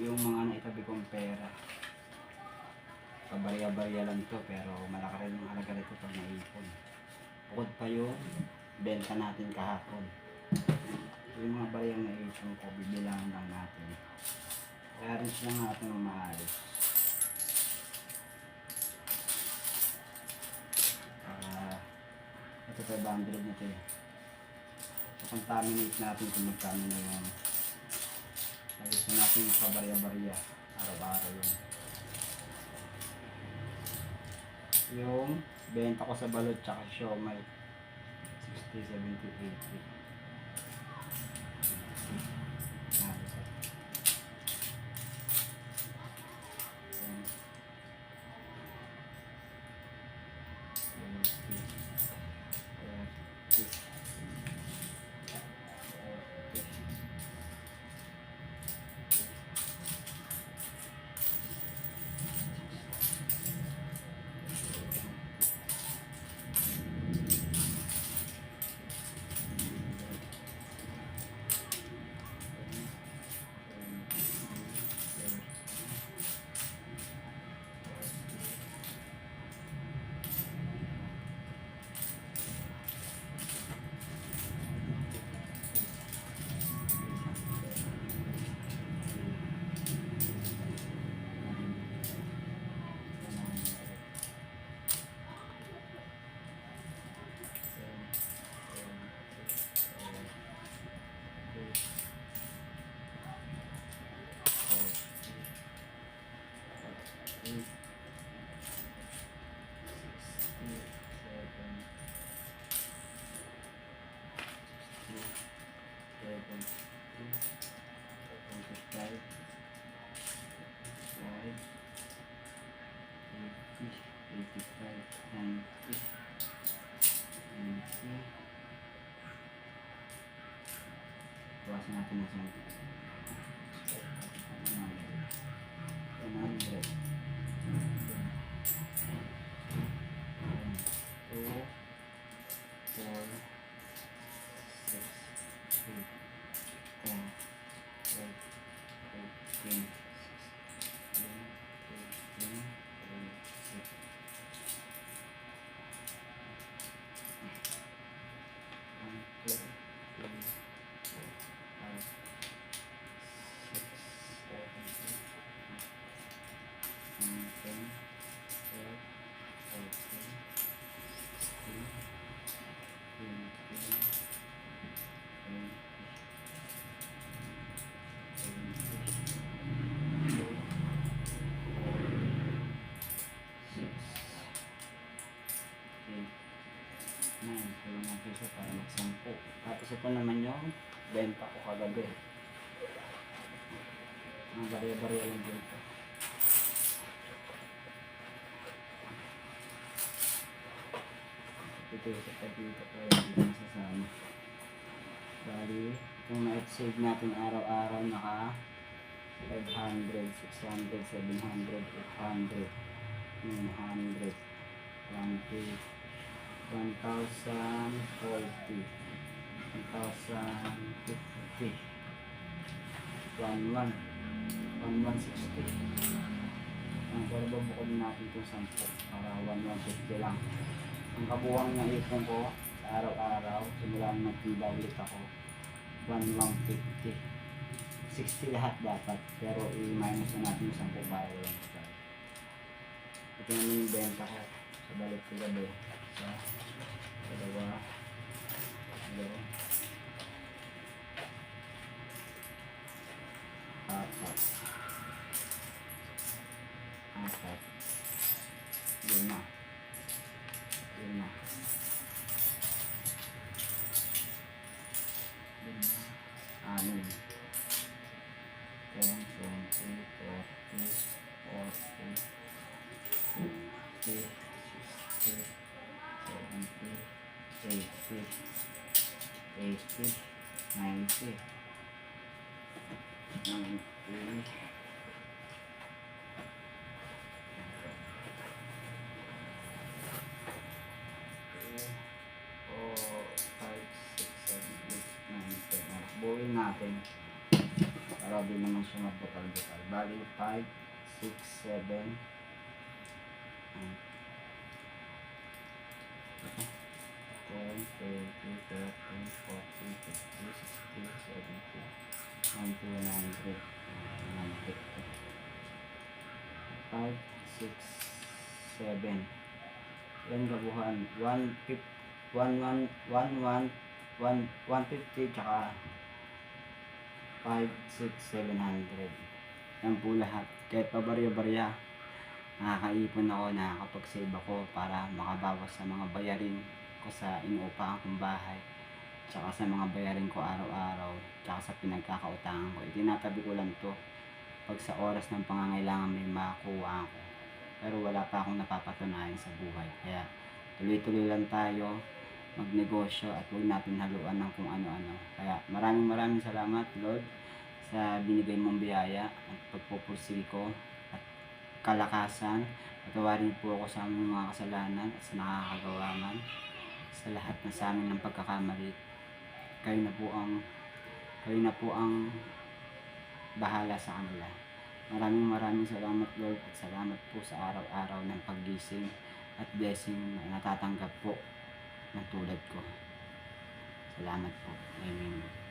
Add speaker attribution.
Speaker 1: yung mga naitabi kong pera. Kabarya-barya lang to pero malaki rin yung halaga nito pag naipon. Bukod pa yung benta natin kahapon. Yung mga baryang naipon ko, bibilangan lang natin. Sila nga natin maalis. Ah, ito 500 na to eh. So, contaminate natin kung magkano na yung Ayos na natin yung kabarya-barya. Araw-araw yun. Yung benta ko sa balot tsaka siomay. 60, 70, 80. Ayos ah. Tapos natin na siya. 100. 2, 4, 6, 8, 10, Ito naman yung benta ko kagabi. Ang barya-barya lang dito. Ito yung sa hindi ko masasama. Bali, kung na-save natin araw-araw naka 500, 600, 700, 800, 900, 20, 1,040, 1,050, 11, 1160. Ang pero bubukod natin itong 10 para 1150 lang. Ang kabuwang na ipon ko araw-araw, simula nung nagtiba ulit ako, 1150. 60 lahat dapat, pero i-minus na natin yung 10 para lang. Ito naman yung benta ko sa balik ko gabi. Sa dalawa, dalawa, apat, lima, lima, lima, anim, ten, twenty, thirty, forty, fifty, sixty, seventy, eighty, eighty, ninety, ninety, Buuin natin. Grabe naman siya magbutal-butal. Bali, 5, 6, 7, 10, 20, 30, 40, 50, 60, 70, 90, 100. 5, 6, 7. Yan gabuhan. 1, 1, 1, 1, 1, 1, 150 tsaka 5, 6, 700. Yan po lahat. Kahit pa barya-barya, nakakaipon ako, nakakapag-save ako para makabawas sa mga bayarin ko sa inuupahan kong bahay tsaka sa mga bayarin ko araw-araw tsaka sa pinagkakautangan ko. Itinatabi ko lang to pag sa oras ng pangangailangan may makuha ako. Pero wala pa akong napapatunayan sa buhay. Kaya tuloy-tuloy lang tayo magnegosyo at huwag natin haluan ng kung ano-ano. Kaya maraming maraming salamat Lord sa binigay mong biyaya at pagpupursige ko at kalakasan. Patawarin po ako sa aming mga kasalanan at sa nakakagawa man sa lahat na sa amin ng pagkakamali. Kayo na po ang kayo na po ang bahala sa kanila. Maraming maraming salamat Lord at salamat po sa araw-araw ng paggising at blessing na natatanggap po ng tulad ko. Salamat po. Amen.